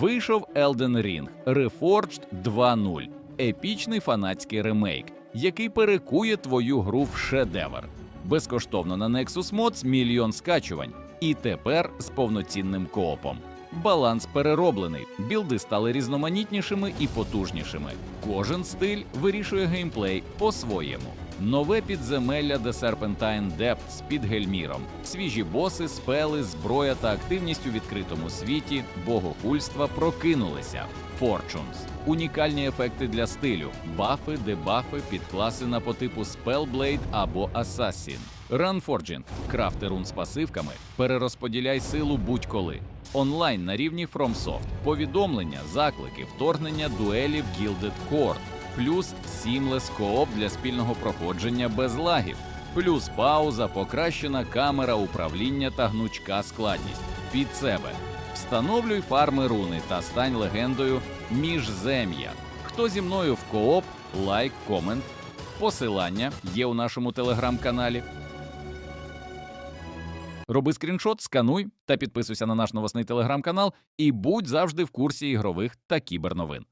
Вийшов Elden Ring Reforged 2.0 епічний фанатський ремейк, який перекує твою гру в шедевр. Безкоштовно на Nexus Mods мільйон скачувань, і тепер з повноцінним коопом. Баланс перероблений, білди стали різноманітнішими і потужнішими. Кожен стиль вирішує геймплей по-своєму. Нове підземелля The Serpentine Depths під Гельміром, свіжі боси, спели, зброя та активність у відкритому світі, богохульства прокинулися. Fortunes – унікальні ефекти для стилю, бафи, дебафи, підкласи на по типу Spellblade або Assassin. Runforging – крафти рун з пасивками, перерозподіляй силу будь-коли. Онлайн на рівні FromSoft, повідомлення, заклики, вторгнення дуелів Gilded Court, плюс Seamless Coop для спільного проходження без лагів, плюс пауза, покращена камера управління та гнучка складність під себе. Встановлюй фарми руни та стань легендою міжзем'я. Хто зі мною в кооп, лайк, комент. Посилання є у нашому телеграм-каналі. Роби скріншот, скануй та підписуйся на наш новосний телеграм-канал і будь завжди в курсі ігрових та кіберновин.